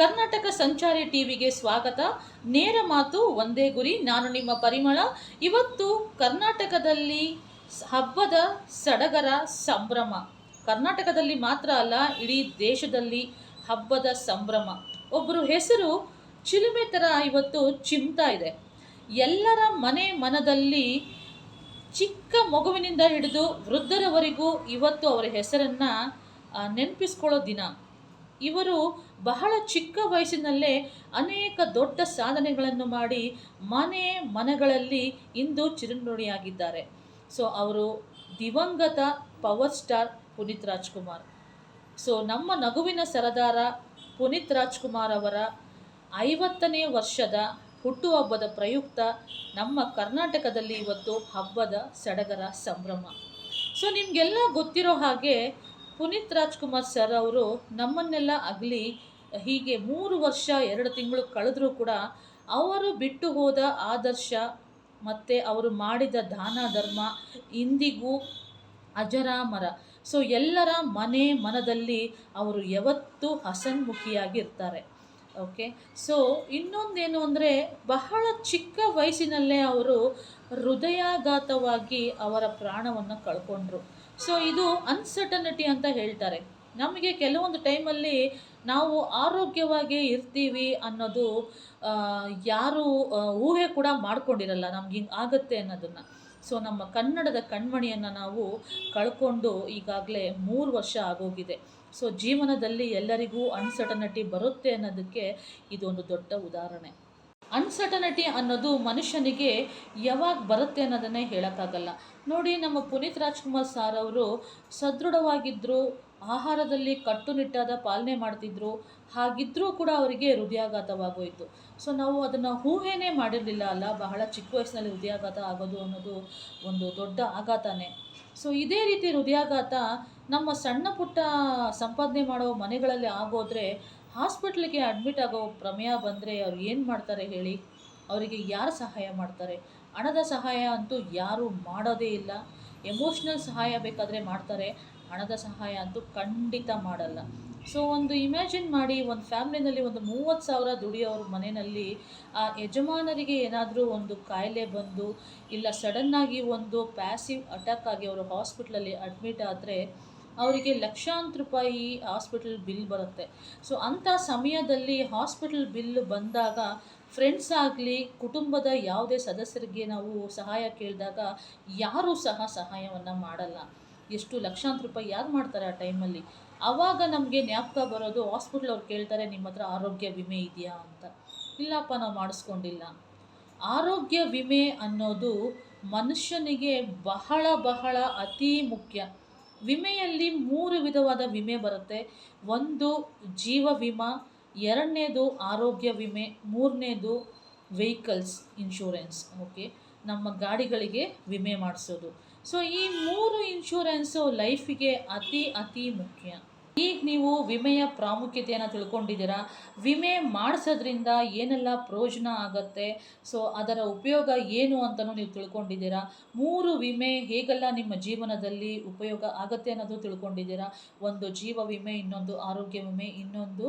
ಕರ್ನಾಟಕ ಸಂಚಾರಿ ಟಿವಿಗೆ ಸ್ವಾಗತ. ನೇರ ಮಾತು, ಒಂದೇ ಗುರಿ. ನಾನು ನಿಮ್ಮ ಪರಿಮಳ. ಇವತ್ತು ಕರ್ನಾಟಕದಲ್ಲಿ ಹಬ್ಬದ ಸಡಗರ ಸಂಭ್ರಮ. ಕರ್ನಾಟಕದಲ್ಲಿ ಮಾತ್ರ ಅಲ್ಲ, ಇಡೀ ದೇಶದಲ್ಲಿ ಹಬ್ಬದ ಸಂಭ್ರಮ. ಒಬ್ಬರು ಹೆಸರು ಚಿಲುಮೆ ಥರ ಇವತ್ತು ಚಿಮ್ತಾ ಇದೆ. ಎಲ್ಲರ ಮನೆ ಮನದಲ್ಲಿ ಚಿಕ್ಕ ಮಗುವಿನಿಂದ ಹಿಡಿದು ವೃದ್ಧರವರೆಗೂ ಇವತ್ತು ಅವರ ಹೆಸರನ್ನು ನೆನಪಿಸ್ಕೊಳ್ಳೋ ದಿನ. ಇವರು ಬಹಳ ಚಿಕ್ಕ ವಯಸ್ಸಿನಲ್ಲೇ ಅನೇಕ ದೊಡ್ಡ ಸಾಧನೆಗಳನ್ನು ಮಾಡಿ ಮನೆ ಮನೆಗಳಲ್ಲಿ ಇಂದು ಚಿರನುಡಿಯಾಗಿದ್ದಾರೆ ಸೊ ಅವರು ದಿವಂಗತ power star Puneeth Rajkumar. So ನಮ್ಮ ನಗುವಿನ ಸರದಾರ ಪುನೀತ್ ರಾಜ್ಕುಮಾರ್ ಅವರ ಐವತ್ತನೇ ವರ್ಷದ ಹುಟ್ಟುಹಬ್ಬದ ಪ್ರಯುಕ್ತ ನಮ್ಮ ಕರ್ನಾಟಕದಲ್ಲಿ ಇವತ್ತು ಹಬ್ಬದ ಸಡಗರ ಸಂಭ್ರಮ. ಸೊ ನಿಮಗೆಲ್ಲ ಗೊತ್ತಿರೋ ಹಾಗೆ ಪುನೀತ್ ರಾಜ್ಕುಮಾರ್ ಸರ್ ಅವರು ನಮ್ಮನ್ನೆಲ್ಲ ಅಗಲಿ, ಹೀಗೆ ಮೂರು ವರ್ಷ, ಎರಡು ತಿಂಗಳು ಕಳೆದರೂ ಕೂಡ ಅವರು ಬಿಟ್ಟು ಹೋದ ಆದರ್ಶ ಮತ್ತು ಅವರು ಮಾಡಿದ ದಾನ, ಧರ್ಮ ಇಂದಿಗೂ ಅಜರಾಮರ ಸೊ ಎಲ್ಲರ ಮನೆ ಮನದಲ್ಲಿ ಅವರು ಯಾವತ್ತೂ ಹಸನ್ಮುಖಿಯಾಗಿರ್ತಾರೆ ಓಕೆ ಸೊ ಇನ್ನೊಂದೇನು ಅಂದರೆ, ಬಹಳ ಚಿಕ್ಕ ವಯಸ್ಸಿನಲ್ಲೇ ಅವರು ಹೃದಯಾಘಾತವಾಗಿ ಅವರ ಪ್ರಾಣವನ್ನು ಕಳ್ಕೊಂಡ್ರು. ಸೊ ಇದು ಅನ್ಸರ್ಟನಿಟಿ ಅಂತ ಹೇಳ್ತಾರೆ. ನಮಗೆ ಕೆಲವೊಂದು ಟೈಮಲ್ಲಿ ನಾವು ಆರೋಗ್ಯವಾಗಿ ಇರ್ತೀವಿ ಅನ್ನೋದು ಯಾರು ಊಹೆ ಕೂಡ ಮಾಡ್ಕೊಂಡಿರಲ್ಲ ನಮ್ಗೆ ಹಿಂಗೆ ಆಗುತ್ತೆ ಅನ್ನೋದನ್ನು. ಸೊ ನಮ್ಮ ಕನ್ನಡದ ಕಣ್ಮಣಿಯನ್ನು ನಾವು ಕಳ್ಕೊಂಡು ಈಗಾಗಲೇ ಮೂರು ವರ್ಷ ಆಗೋಗಿದೆ. ಸೊ ಜೀವನದಲ್ಲಿ ಎಲ್ಲರಿಗೂ ಅನ್ಸರ್ಟನಿಟಿ ಬರುತ್ತೆ ಅನ್ನೋದಕ್ಕೆ ಇದೊಂದು ದೊಡ್ಡ ಉದಾಹರಣೆ. ಅನ್ಸರ್ಟನಿಟಿ ಅನ್ನೋದು ಮನುಷ್ಯನಿಗೆ ಯಾವಾಗ ಬರುತ್ತೆ ಅನ್ನೋದನ್ನೇ ಹೇಳೋಕ್ಕಾಗಲ್ಲ. ನೋಡಿ ನಮ್ಮ ಪುನೀತ್ ರಾಜ್ಕುಮಾರ್ ಸಾರ್ ಅವರು ಸದೃಢವಾಗಿದ್ದರು ಆಹಾರದಲ್ಲಿ ಕಟ್ಟುನಿಟ್ಟಾದ ಪಾಲನೆ ಮಾಡ್ತಿದ್ರು ಹಾಗಿದ್ದರೂ ಕೂಡ ಅವರಿಗೆ ಹೃದಯಾಘಾತವಾಗೋಯಿತು. ಸೊ ನಾವು ಅದನ್ನು ಊಹೆನೇ ಮಾಡಿರಲಿಲ್ಲ ಅಲ್ಲ, ಬಹಳ ಚಿಕ್ಕ ವಯಸ್ಸಿನಲ್ಲಿ ಹೃದಯಾಘಾತ ಆಗೋದು ಅನ್ನೋದು ಒಂದು ದೊಡ್ಡ ಆಘಾತನೇ. ಸೊ ಇದೇ ರೀತಿ ಹೃದಯಾಘಾತ ನಮ್ಮ ಸಣ್ಣ ಪುಟ್ಟ ಸಂಪಾದನೆ ಮಾಡೋ ಮನೆಗಳಲ್ಲಿ ಆಗೋದ್ರೆ, ಹಾಸ್ಪಿಟ್ಲಿಗೆ ಅಡ್ಮಿಟ್ ಆಗೋ ಪ್ರಮೇಯ ಬಂದರೆ ಅವ್ರು ಏನು ಮಾಡ್ತಾರೆ ಹೇಳಿ? ಅವರಿಗೆ ಯಾರು ಸಹಾಯ ಮಾಡ್ತಾರೆ? ಹಣದ ಸಹಾಯ ಅಂತೂ ಯಾರೂ ಮಾಡೋದೇ ಇಲ್ಲ. ಎಮೋಷ್ನಲ್ ಸಹಾಯ ಬೇಕಾದರೆ ಮಾಡ್ತಾರೆ. ಹಣದ ಸಹಾಯ ಅಂತೂ ಖಂಡಿತ ಮಾಡಲ್ಲ. ಸೊ ಒಂದು ಇಮ್ಯಾಜಿನ್ ಮಾಡಿ ಒಂದು ಫ್ಯಾಮ್ಲಿನಲ್ಲಿ ಒಂದು ಮೂವತ್ತು ಸಾವಿರ ದುಡಿಯೋರ ಮನೆಯಲ್ಲಿ, ಆ ಯಜಮಾನರಿಗೆ ಏನಾದರೂ ಒಂದು ಕಾಯಿಲೆ ಬಂದು, ಇಲ್ಲ ಸಡನ್ನಾಗಿ ಒಂದು ಪ್ಯಾಸಿವ್ ಅಟ್ಯಾಕ್ ಆಗಿ ಅವರು ಹಾಸ್ಪಿಟ್ಲಲ್ಲಿ ಅಡ್ಮಿಟ್ ಆದರೆ, ಅವರಿಗೆ ಲಕ್ಷಾಂತರ ರೂಪಾಯಿ ಹಾಸ್ಪಿಟಲ್ ಬಿಲ್ ಬರುತ್ತೆ. ಸೊ ಅಂಥ ಸಮಯದಲ್ಲಿ ಹಾಸ್ಪಿಟಲ್ ಬಿಲ್ ಬಂದಾಗ ಫ್ರೆಂಡ್ಸ್ ಆಗಲಿ, ಕುಟುಂಬದ ಯಾವುದೇ ಸದಸ್ಯರಿಗೆ ನಾವು ಸಹಾಯ ಕೇಳಿದಾಗ, ಯಾರೂ ಸಹ ಸಹಾಯವನ್ನು ಮಾಡಲ್ಲ. ಎಷ್ಟು ಲಕ್ಷಾಂತರ ರೂಪಾಯಿ ಯಾರು ಮಾಡ್ತಾರೆ ಆ ಟೈಮಲ್ಲಿ? ಆವಾಗ ನಮಗೆ ಜ್ಞಾಪಕ ಬರೋದು ಹಾಸ್ಪಿಟ್ಲ್ ಅವ್ರು ಕೇಳ್ತಾರೆ, ನಿಮ್ಮ ಹತ್ರ ಆರೋಗ್ಯ ವಿಮೆ ಇದೆಯಾ? ಅಂತ. ಇಲ್ಲಪ್ಪ, ನಾವು ಮಾಡಿಸ್ಕೊಂಡಿಲ್ಲ. ಆರೋಗ್ಯ ವಿಮೆ ಅನ್ನೋದು ಮನುಷ್ಯನಿಗೆ ಬಹಳ ಬಹಳ ಅತಿ ಮುಖ್ಯ. ವಿಮೆಯಲ್ಲಿ ಮೂರು ವಿಧವಾದ ವಿಮೆ ಬರುತ್ತೆ. ಒಂದು ಜೀವ ವಿಮಾ, ಎರಡನೇದು ಆರೋಗ್ಯ ವಿಮೆ, ಮೂರನೇದು ವೆಹಿಕಲ್ಸ್ ಇನ್ಶೂರೆನ್ಸ್ ಓಕೆ ನಮ್ಮ ಗಾಡಿಗಳಿಗೆ ವಿಮೆ ಮಾಡಿಸೋದು. ಸೊ ಈ ಮೂರು ಇನ್ಶೂರೆನ್ಸು ಲೈಫಿಗೆ ಅತಿ ಅತಿ ಮುಖ್ಯ. ಈಗ ನೀವು ವಿಮೆಯ ಪ್ರಾಮುಖ್ಯತೆಯನ್ನು ತಿಳ್ಕೊಂಡಿದ್ದೀರಾ? ವಿಮೆ ಮಾಡಿಸೋದ್ರಿಂದ ಏನೆಲ್ಲ ಪ್ರಯೋಜನ ಆಗುತ್ತೆ? ಸೊ ಅದರ ಉಪಯೋಗ ಏನು ಅಂತಲೂ ನೀವು ತಿಳ್ಕೊಂಡಿದ್ದೀರಾ? ಮೂರು ವಿಮೆ ಹೇಗೆಲ್ಲ ನಿಮ್ಮ ಜೀವನದಲ್ಲಿ ಉಪಯೋಗ ಆಗುತ್ತೆ ಅನ್ನೋದು ತಿಳ್ಕೊಂಡಿದ್ದೀರಾ? ಒಂದು ಜೀವ ವಿಮೆ, ಇನ್ನೊಂದು ಆರೋಗ್ಯ ವಿಮೆ, ಇನ್ನೊಂದು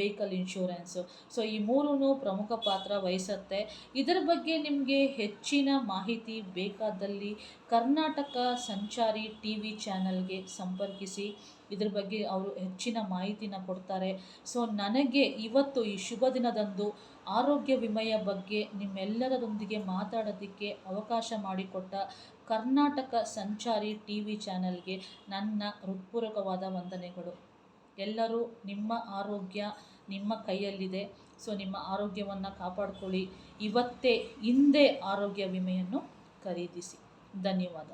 ವೆಹಿಕಲ್ ಇನ್ಶೂರೆನ್ಸು. ಸೊ ಈ ಮೂರೂ ಪ್ರಮುಖ ಪಾತ್ರ ವಹಿಸುತ್ತೆ. ಇದರ ಬಗ್ಗೆ ನಿಮಗೆ ಹೆಚ್ಚಿನ ಮಾಹಿತಿ ಬೇಕಾದಲ್ಲಿ ಕರ್ನಾಟಕ ಸಂಚಾರಿ ಟಿ ವಿ ಚಾನಲ್ಗೆ ಸಂಪರ್ಕಿಸಿ. ಇದ್ರ ಬಗ್ಗೆ ಅವರು ಹೆಚ್ಚಿನ ಮಾಹಿತಿನ ಕೊಡ್ತಾರೆ. ಸೊ ನನಗೆ ಇವತ್ತು ಈ ಶುಭ ದಿನದಂದು ಆರೋಗ್ಯ ವಿಮೆಯ ಬಗ್ಗೆ ನಿಮ್ಮೆಲ್ಲರದೊಂದಿಗೆ ಮಾತಾಡೋದಕ್ಕೆ ಅವಕಾಶ ಮಾಡಿಕೊಟ್ಟ ಕರ್ನಾಟಕ ಸಂಚಾರಿ ಟಿ ವಿ ಚಾನಲ್ಗೆ ನನ್ನ ಹೃತ್ಪೂರ್ವಕವಾದ ವಂದನೆಗಳು. ಎಲ್ಲರೂ ನಿಮ್ಮ ಆರೋಗ್ಯ ನಿಮ್ಮ ಕೈಯಲ್ಲಿದೆ. ಸೊ ನಿಮ್ಮ ಆರೋಗ್ಯವನ್ನು ಕಾಪಾಡಿಕೊಳ್ಳಿ. ಇವತ್ತೇ ಹಿಂದೆ ಆರೋಗ್ಯ ವಿಮೆಯನ್ನು ಖರೀದಿಸಿ. ಧನ್ಯವಾದ.